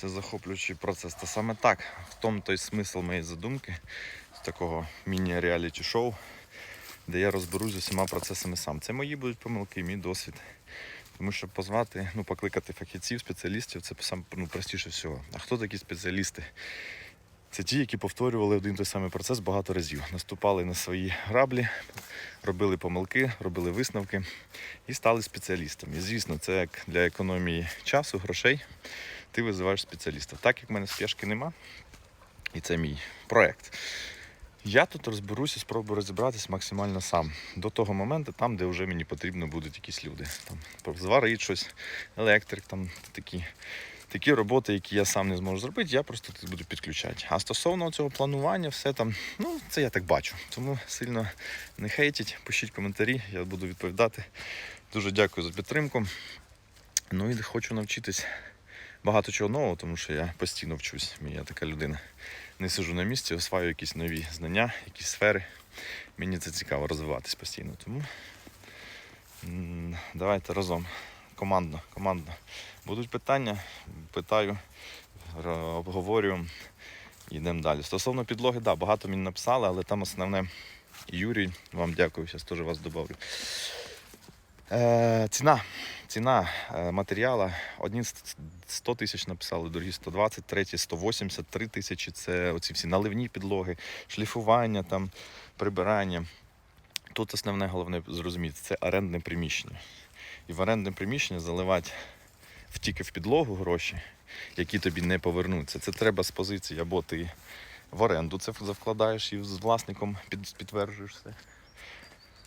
Це захоплюючий процес. Та саме так, в тому той смисл моєї задумки з такого міні-реаліті шоу, де я розберусь з усіма процесами сам. Це мої будуть помилки, мій досвід. Тому що позвати, ну, покликати фахівців, спеціалістів це сам ну, простіше всього. А хто такі спеціалісти? Це ті, які повторювали один той самий процес багато разів. Наступали на свої граблі, робили помилки, робили висновки і стали спеціалістами. І звісно, це як для економії часу, грошей. Ти визиваєш спеціаліста. Так як в мене спешки нема, і це мій проект. Я тут розберуся, спробую розібратись максимально сам. До того моменту, там, де вже мені потрібно будуть якісь люди. Там зварити щось, електрик, там такі, такі роботи, які я сам не зможу зробити, я просто тут буду підключати. А стосовно цього планування, все там, ну це я так бачу. Тому сильно не хейтіть, пишіть коментарі, я буду відповідати. Дуже дякую за підтримку. Ну і хочу навчитись багато чого нового, тому що я постійно вчусь. Я така людина. Не сижу на місці, осваю якісь нові знання, якісь сфери. Мені це цікаво розвиватись постійно. Тому давайте разом. Командно, командно. Будуть питання, питаю, обговорюємо йдемо далі. Стосовно підлоги, да, багато мені написали, але там основне Юрій, вам дякую, зараз теж вас додавлю. Е, ціна. Ціна е, матеріалу. Одні 100 тисяч написали, другі 120, треті 183 тисячі. Це оці всі наливні підлоги, шліфування, там, прибирання. Тут основне головне зрозуміти, це орендне приміщення. І в орендне приміщення заливати в- тільки в підлогу гроші, які тобі не повернуться. Це треба з позиції, або ти в оренду це завкладаєш і з власником під, підтверджуєш це.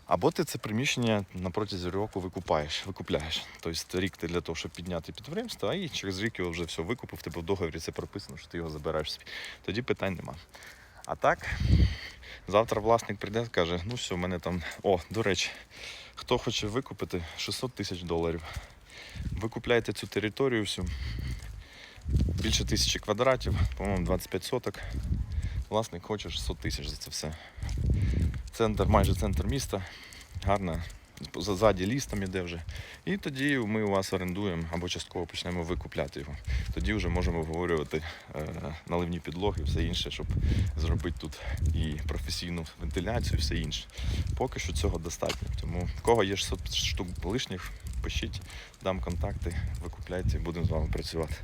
Або ти це приміщення на протязі року викупаєш, викупляєш. Тобто рік ти для того, щоб підняти підприємство, а і через рік його вже все викупив, тебе в договорі це прописано, що ти його забираєш собі. Тоді питань нема. А так, завтра власник прийде і каже, ну все, в мене там. О, до речі, хто хоче викупити 600 тисяч доларів. Викупляйте цю територію всю. Більше тисячі квадратів, по-моєму, 25 соток. Власник хоче 600 тисяч за це все центр, майже центр міста. Гарно. Ззаді ліс там іде вже. І тоді ми у вас орендуємо або частково почнемо викупляти його. Тоді вже можемо обговорювати е, наливні підлоги і все інше, щоб зробити тут і професійну вентиляцію, і все інше. Поки що цього достатньо. Тому в кого є 600 штук лишніх, пишіть, дам контакти, викупляйте, будемо з вами працювати.